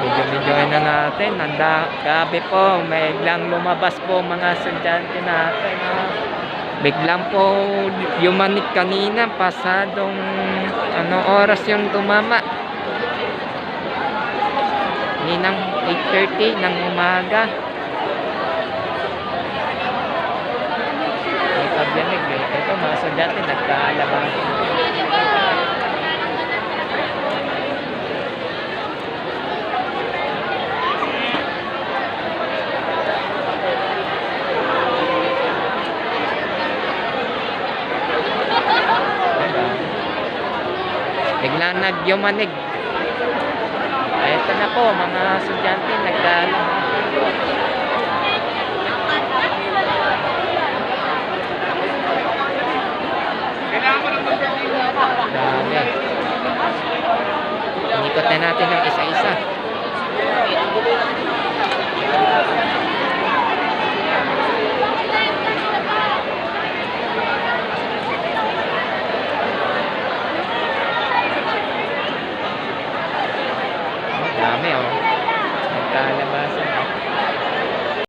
Video-video na natin. Nanda, gabi po. May biglang lumabas po mga estudyante natin. ah. Biglang po yumanik kanina. Pasadong ano oras yung tumama. Ninang 8.30 ng umaga. May pagyanig eh. Ito mga estudyante nagkaalabang. Biglang nagyumanig. Ito na po, mga estudyante nagdala. Dami. Inikot na natin ng isa-isa. Dami oh. Nagkaalam.